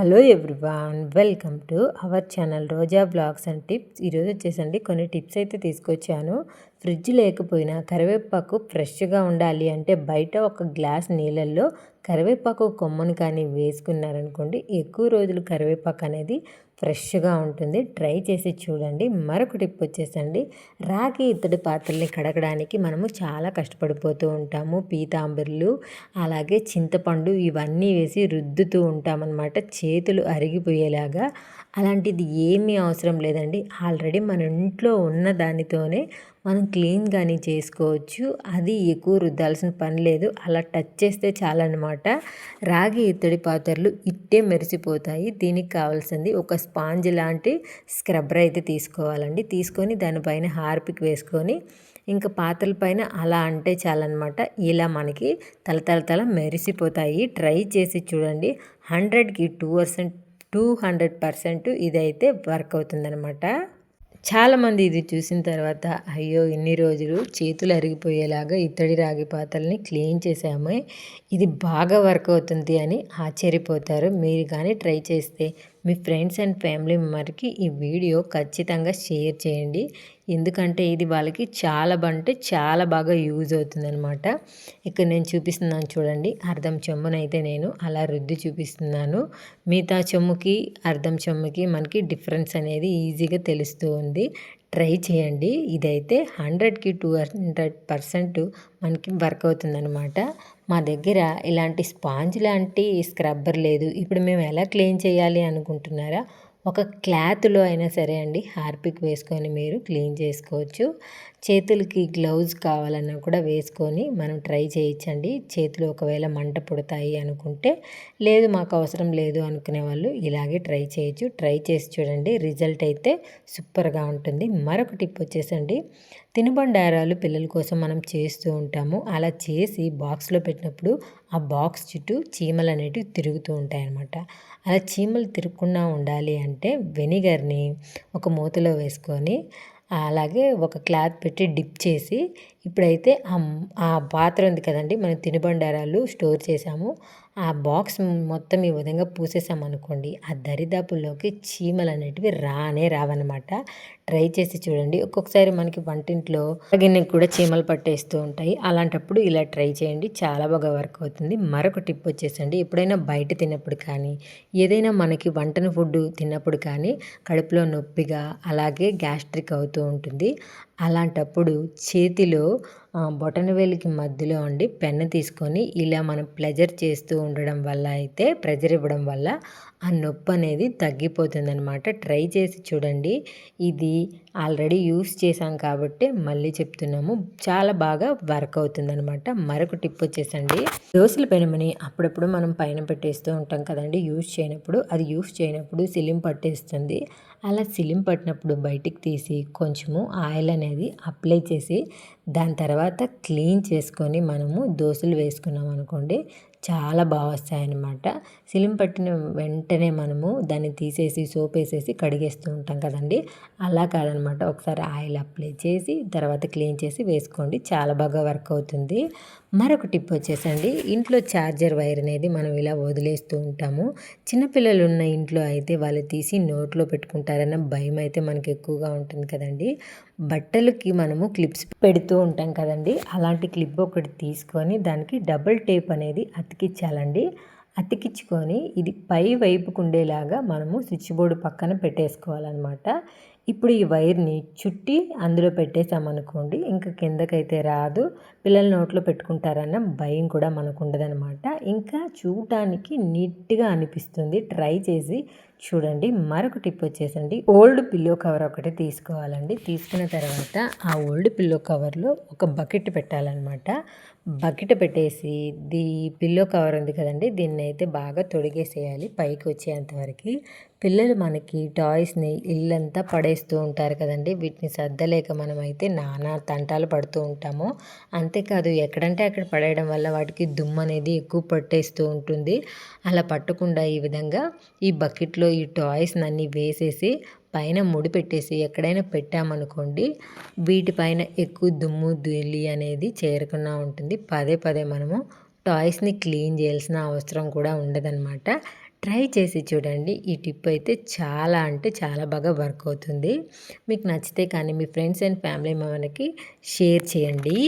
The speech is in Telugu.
Hello everyone welcome to our channel Roja blogs and tips. ఈరోజు వచ్చేసండి కొన్ని టిప్స్ అయితే తీసుకొచ్చాను. ఫ్రిడ్జ్ లేకపోయినా కరివేపాకు ఫ్రెష్గా ఉండాలి అంటే బయట ఒక గ్లాస్ నీళ్ళల్లో కరివేపాకు కొమ్మని కానీ వేసుకున్నారనుకోండి ఎక్కువ రోజులు కరివేపాకు అనేది ఫ్రెష్గా ఉంటుంది. ట్రై చేసి చూడండి. మరొక టిప్ వచ్చేసండి. రాగి ఇత్తడి పాత్రల్ని కడగడానికి మనము చాలా కష్టపడిపోతూ ఉంటాము. పీతాంబర్లు అలాగే చింతపండు ఇవన్నీ వేసి రుద్దుతూ ఉంటామన్నమాట. చేతులు అరిగిపోయేలాగా. అలాంటిది ఏమీ అవసరం లేదండి. ఆల్రెడీ మన ఇంట్లో ఉన్న దానితోనే మనం క్లీన్ కానీ చేసుకోవచ్చు. అది ఎక్కువ రుద్దాల్సిన పని లేదు. అలా టచ్ చేస్తే చాలన్నమాట. రాగి ఇత్తడి పాత్రలు ఇట్టే మెరిసిపోతాయి. దీనికి కావాల్సింది ఒక స్పాంజ్ లాంటి స్క్రబ్బర్ అయితే తీసుకోవాలండి. తీసుకొని దానిపైన హార్పిక్ వేసుకొని ఇంకా పాత్రల పైన అలా అంటే చాలన్నమాట. ఇలా మనకి తలతలతల మెరిసిపోతాయి. ట్రై చేసి చూడండి. హండ్రెడ్కి two percent two hundred percent ఇదైతే వర్క్ అవుతుందనమాట చాలామంది ఇది చూసిన తర్వాత అయ్యో ఇన్ని రోజులు చేతులు అరిగిపోయేలాగా ఇత్తడి రాగి పాత్రల్ని క్లీన్ చేసామే ఇది బాగా వర్క్ అవుతుంది అని ఆశ్చర్యపోతారు. మీరు కానీ ట్రై చేస్తే మీ ఫ్రెండ్స్ అండ్ ఫ్యామిలీ మెంబర్కి ఈ వీడియో ఖచ్చితంగా షేర్ చేయండి. ఎందుకంటే ఇది వాళ్ళకి చాలా అంటే చాలా బాగా యూజ్ అవుతుందనమాట ఇక్కడ నేను చూపిస్తున్నాను చూడండి. అర్ధం చెమ్మునైతే నేను అలా రుద్ది చూపిస్తున్నాను. మిగతా చెమ్ముకి అర్ధం చెమ్ముకి మనకి డిఫరెన్స్ అనేది ఈజీగా తెలుస్తూ ఉంది. ట్రై చేయండి. ఇదైతే హండ్రెడ్కి టూ హండ్రెడ్ పర్సెంట్ మనకి వర్క్ అవుతుందనమాట మా దగ్గర ఇలాంటి స్పాంజ్ లాంటి స్క్రబ్బర్ లేదు. ఇప్పుడు మేము ఎలా క్లీన్ చేయాలి అనుకుంటున్నారా? ఒక క్లాత్లో అయినా సరే అండి హార్పిక్ వేసుకొని మీరు క్లీన్ చేసుకోవచ్చు. చేతులకి గ్లౌజ్ కావాలన్నా కూడా వేసుకొని మనం ట్రై చేయించండి చేతులు ఒకవేళ మంట పుడతాయి అనుకుంటే లేదు మాకు అవసరం లేదు అనుకునే వాళ్ళు ఇలాగే ట్రై చేయొచ్చు. ట్రై చేసి చూడండి రిజల్ట్ అయితే సూపర్గా ఉంటుంది. మరొక టిప్ వచ్చేసండి తినుబండారాలు పిల్లల కోసం మనం చేస్తూ ఉంటాము. అలా చేసి బాక్స్లో పెట్టినప్పుడు ఆ బాక్స్ చుట్టూ చీమలు అనేటివి తిరుగుతూ ఉంటాయన్నమాట అలా చీమలు తిరగకుండా ఉండాలి అంటే వెనిగర్ని ఒక మూతలో వేసుకొని అలాగే ఒక క్లాత్ పెట్టి డిప్ చేసి ఇప్పుడైతే ఆ పాత్ర ఉంది కదండి మనం తినుబండారాలు స్టోర్ చేసాము. ఆ బాక్స్ మొత్తం ఈ విధంగా పూసేసామనుకోండి ఆ దరిదాపుల్లోకి చీమలు అనేటివి రానే రావన్నమాట. ట్రై చేసి చూడండి. ఒక్కొక్కసారి మనకి వంటింట్లో గిన్నెకి కూడా చీమలు పట్టేస్తూ ఉంటాయి. అలాంటప్పుడు ఇలా ట్రై చేయండి. చాలా బాగా వర్క్ అవుతుంది. మరొక టిప్ వచ్చేసండి. ఎప్పుడైనా బయట తిన్నప్పుడు కానీ ఏదైనా మనకి వంటన ఫుడ్ తిన్నప్పుడు కానీ కడుపులో నొప్పిగా అలాగే గ్యాస్ట్రిక్ అవుతూ ఉంటుంది. అలాంటప్పుడు చేతిలో బొటనవేలికి మధ్యలో ఉండి పెన్ను తీసుకొని ఇలా మనం ప్లెజర్ చేస్తూ ఉండడం వల్ల అయితే ప్రెజర్ ఇవ్వడం వల్ల ఆ నొప్పి అనేది తగ్గిపోతుంది అనమాట ట్రై చేసి చూడండి. ఇది ఆల్రెడీ యూస్ చేసాం కాబట్టి మళ్ళీ చెప్తున్నాము. చాలా బాగా వర్క్ అవుతుంది అనమాట మరొక టిప్ వచ్చేసండి. దోశల పెనమని అప్పుడప్పుడు మనం పైన పెట్టేస్తూ ఉంటాం కదండి. యూస్ చేయనప్పుడు అది యూస్ చేయనప్పుడు సిలిం పట్టేస్తుంది. అలా సిలిం పట్టినప్పుడు బయటికి తీసి కొంచెము ఆయిల్ అనేది అప్లై చేసి దాని తర్వాత క్లీన్ చేసుకొని మనము దోశలు వేసుకున్నాం అనుకోండి చాలా బాగా వస్తాయన్నమాట. సిలిం పట్టిన వెంటనే మనము దాన్ని తీసేసి సోప్ వేసేసి కడిగేస్తూ ఉంటాం కదండి. అలా కాదనమాట ఒకసారి ఆయిల్ అప్లై చేసి తర్వాత క్లీన్ చేసి వేసుకోండి. చాలా బాగా వర్క్ అవుతుంది. మరొక టిప్ వచ్చేసండి. ఇంట్లో ఛార్జర్ వైర్ అనేది మనం ఇలా వదిలేస్తూ ఉంటాము. చిన్నపిల్లలు ఉన్న ఇంట్లో అయితే వాళ్ళు తీసి నోట్లో పెట్టుకుంటారన్న భయం అయితే మనకి ఎక్కువగా ఉంటుంది కదండి. బట్టలకి మనము క్లిప్స్ పెడుతూ ఉంటాం కదండి. అలాంటి క్లిప్ ఒకటి తీసుకొని దానికి డబుల్ టేప్ అనేది అతికించాలండి అతికించుకొని ఇది పై వైపుకు ఉండేలాగా మనము స్విచ్ బోర్డు పక్కన పెట్టేసుకోవాలన్నమాట. ఇప్పుడు ఈ వైర్ని చుట్టి అందులో పెట్టేసామనుకోండి ఇంకా కిందకైతే రాదు. పిల్లల నోట్లో పెట్టుకుంటారన్న భయం కూడా మనకు ఉండదనమాట ఇంకా చూడటానికి నీట్గా అనిపిస్తుంది. ట్రై చేసి చూడండి. మరొక టిప్ వచ్చేసండి. ఓల్డ్ పిల్లో కవర్ ఒకటి తీసుకోవాలండి. తీసుకున్న తర్వాత ఆ ఓల్డ్ పిల్లో కవర్లో ఒక బకెట్ పెట్టాలన్నమాట. బకెట్ పెట్టేసి దీ పిల్లో కవర్ ఉంది కదండి దీన్ని అయితే బాగా తొడిగేసేయాలి పైకి వచ్చేంత వరకు. పిల్లలు మనకి టాయ్స్ని ఇల్లంతా పడేస్తూ ఉంటారు కదండి. వీటిని సర్దలేక మనమైతే నానా తంటాలు పడుతూ ఉంటాము. అంతేకాదు ఎక్కడంటే అక్కడ పడేయడం వల్ల వాటికి దుమ్ము అనేది ఎక్కువ పట్టేస్తూ ఉంటుంది. అలా పట్టకుండా ఈ విధంగా ఈ బకెట్లో ఈ టాయ్స్ అన్ని వేసేసి పైన ముడి పెట్టేసి ఎక్కడైనా పెట్టామనుకోండి వీటిపైన ఎక్కువ దుమ్ము ధూళి అనేది చేరకుండా ఉంటుంది. పదే పదే మనము టాయ్స్ని క్లీన్ చేయాల్సిన అవసరం కూడా ఉండదన్నమాట. ట్రై చేసి చూడండి. ఈ టిప్ అయితే చాలా అంటే చాలా బాగా వర్క్ అవుతుంది. మీకు నచ్చితే కానీ మీ ఫ్రెండ్స్ అండ్ ఫ్యామిలీ మెంబర్కి షేర్ చేయండి.